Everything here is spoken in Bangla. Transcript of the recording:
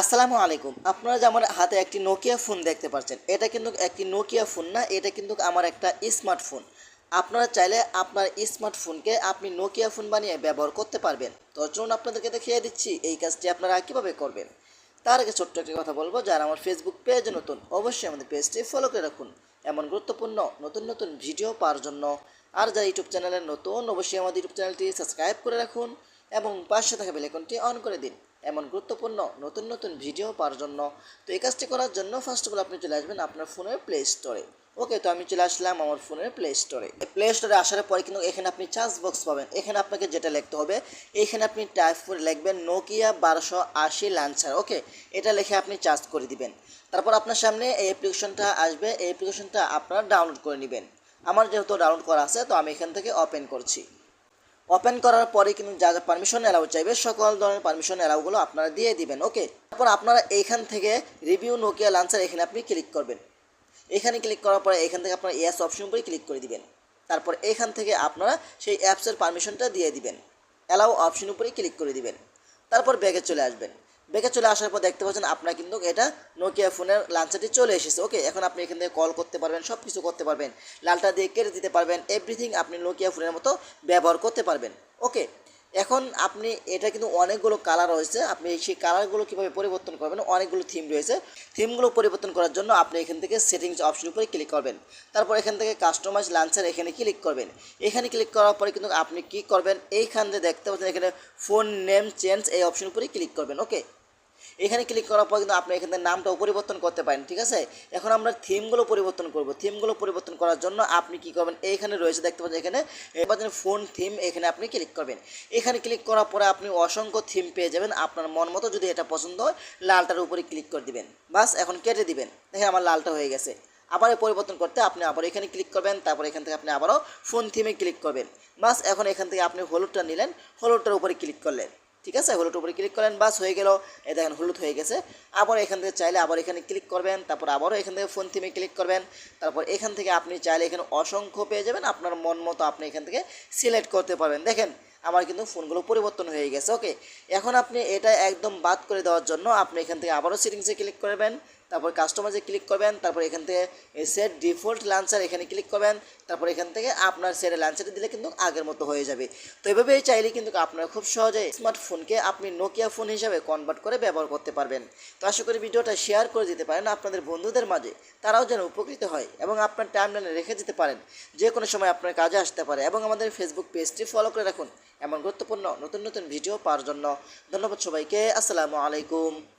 আসসালামু আলাইকুম। আপনারা যে আমার হাতে একটি নোকিয়া ফোন দেখতে পাচ্ছেন, এটা কিন্তু একটি নোকিয়া ফোন না, এটা কিন্তু আমার একটা স্মার্টফোন আপনারা চাইলে আপনার স্মার্টফোনকে আপনি নোকিয়া ফোন বানিয়ে ব্যবহার করতে পারবেন। তো চলুন আপনাদেরকে দেখিয়ে দিচ্ছি এই কাজটি আপনারা কীভাবে করবেন। তার আগে ছোট্ট একটি কথা বলব, যারা আমার ফেসবুক পেজে নতুন, অবশ্যই আমাদের পেজটি ফলো করে রাখুন। এমন গুরুত্বপূর্ণ, নতুন নতুন ভিডিও পাওয়ার জন্য। আর যারা ইউটিউব চ্যানেলের নতুন, অবশ্যই আমাদের ইউটিউব চ্যানেলটি সাবস্ক্রাইব করে রাখুন এবং পাশে থাকা বেলাইকনটি অন করে দিন। এমন গুরুত্বপূর্ণ নতুন নতুন ভিডিও পাওয়ার জন্য। তো এই কাজটি করার জন্য ফার্স্ট অফ অল আপনি চলে আসবেন আপনার ফোনের প্লে স্টোরে ওকে তো আমি চলে আসলাম আমার ফোনের প্লে স্টোরে প্লে স্টোরে আসার পরে কিন্তু এখানে আপনি চার্জ বক্স পাবেন। এখানে আপনাকে যেটা লিখতে হবে, এখানে আপনি টাইপ করে লিখবেন নোকিয়া বারোশো আশি লাঞ্চার ওকে এটা লিখে আপনি চার্জ করে দিবেন। তারপর আপনার সামনে এই অ্যাপ্লিকেশনটা আসবে, এই অ্যাপ্লিকেশনটা আপনারা ডাউনলোড করে নেবেন। আমার যেহেতু ডাউনলোড করা আছে, তো আমি এখান থেকে ওপেন করছি। ওপেন করার পরে কিন্তু যা যা পারমিশন অ্যালাউ চাইবে, সকল ধরনের পারমিশন অ্যালাউগুলো আপনারা দিয়ে দিবেন ওকে তারপর আপনারা এইখান থেকে রিভিউ নোকিয়া লাঞ্চার এখানে আপনি ক্লিক করবেন। এখানে ক্লিক করার পরে এখান থেকে আপনারা ইয়াস অপশন উপরে ক্লিক করে দিবেন। তারপর এখান থেকে আপনারা সেই অ্যাপসের পারমিশনটা দিয়ে দিবেন। অ্যালাউ অপশন উপরে ক্লিক করে দিবেন। তারপর ব্যাগে চলে আসবেন। ব্যাগে চলে আসার পর দেখতে পাচ্ছেন আপনার কিন্তু এটা নোকিয়া ফোনের লাঞ্চারটি চলে এসেছে। ওকে এখন আপনি এখান থেকে কল করতে পারবেন সব কিছু করতে পারবেন। লালটা দিয়ে কেটে দিতে পারবেন এভরিথিং আপনি নোকিয়া ফোনের মতো ব্যবহার করতে পারবেন। ওকে এখন আপনি এটা কিন্তু অনেকগুলো কালার রয়েছে। আপনি সেই কালারগুলো কীভাবে পরিবর্তন করবেন, অনেকগুলো থিম রয়েছে। থিমগুলো পরিবর্তন করার জন্য আপনি এখান থেকে সেটিংস অপশন উপরে ক্লিক করবেন। তারপর এখান থেকে কাস্টমাইজ লাঞ্চার এখানে ক্লিক করবেন। এখানে ক্লিক করার পরে কিন্তু আপনি কী করবেন, এইখান দিয়ে দেখতে পাচ্ছেন এখানে ফোন নেম চেঞ্জ এই অপশন উপরে ক্লিক করবেন। ওকে এখানে ক্লিক করার পর কিন্তু আপনি এখান থেকে নামটাও পরিবর্তন করতে পারেন, ঠিক আছে? এখন আমরা থিমগুলো পরিবর্তন করব। থিমগুলো পরিবর্তন করার জন্য আপনি কি করবেন? এইখানে রয়েছে, দেখতে পাচ্ছেন এখানে, এবার ফোন থিম এখানে আপনি ক্লিক করবেন। এখানে ক্লিক করার পরে আপনি অসংখ্য থিম পেয়ে যাবেন। আপনার মন মতো যদি এটা পছন্দ হয়, লালটার উপরে ক্লিক করে দিবেন। বাস, এখন কেটে দিবেন। দেখেন আমার লালটা হয়ে গেছে। আবার পরিবর্তন করতে আপনি আবার এখানে ক্লিক করবেন, তারপর এখান থেকে আপনি আবারও ফোন থিমে ক্লিক করবেন। বাস, এখন এখান থেকে আপনি হলুদটা নিলেন, হলুদটার উপরে ক্লিক করলেন। ঠিক আছে? হলুদ উপরে ক্লিক করেন, বাস হয়ে গেল। এই দেখেন, হলুদ হয়ে গেছে। আবার এখান থেকে চাইলে আবার এখানে ক্লিক করবেন, তারপর আবারও এখান থেকে ফোন থিমে ক্লিক করবেন। তারপর এখান থেকে আপনি চাইলে এখানে অসংখ্য পেয়ে যাবেন। আপনার মন মতো আপনি এখান থেকে সিলেক্ট করতে পারবেন। দেখেন, আমার কিন্তু ফোনগুলো পরিবর্তন হয়ে গেছে ওকে এখন আপনি এটা একদম বাদ করে দেওয়ার জন্য আপনি এখান থেকে আবারও সিটিংসে ক্লিক করবেন। তারপর কাস্টমাইজে ক্লিক করবেন, তারপর এখান থেকে সেট ডিফল্ট লাঞ্চার এখানে ক্লিক করবেন, তারপর এখান থেকে আপনার সেটে লাঞ্চারে দিলে কিন্তু আগের মতো হয়ে যাবে। তো এভাবেই চাইলে কিন্তু আপনারা খুব সহজে স্মার্টফোনকে আপনি নোকিয়া ফোন হিসাবে কনভার্ট করে ব্যবহার করতে পারবেন। তো আশা করি ভিডিওটা শেয়ার করে দিতে পারেন আপনাদের বন্ধুদের মাঝে, তারাও যেন উপকৃত হয় এবং আপনার টাইমলাইনে রেখে দিতে পারেন। যে কোনো সময় আপনার কাজে আসতে পারে এবং আমাদের ফেসবুক পেজটি ফলো করে রাখুন। এমন গুরুত্বপূর্ণ নতুন নতুন ভিডিও পাওয়ার জন্য ধন্যবাদ সবাইকে। আসসালামু আলাইকুম।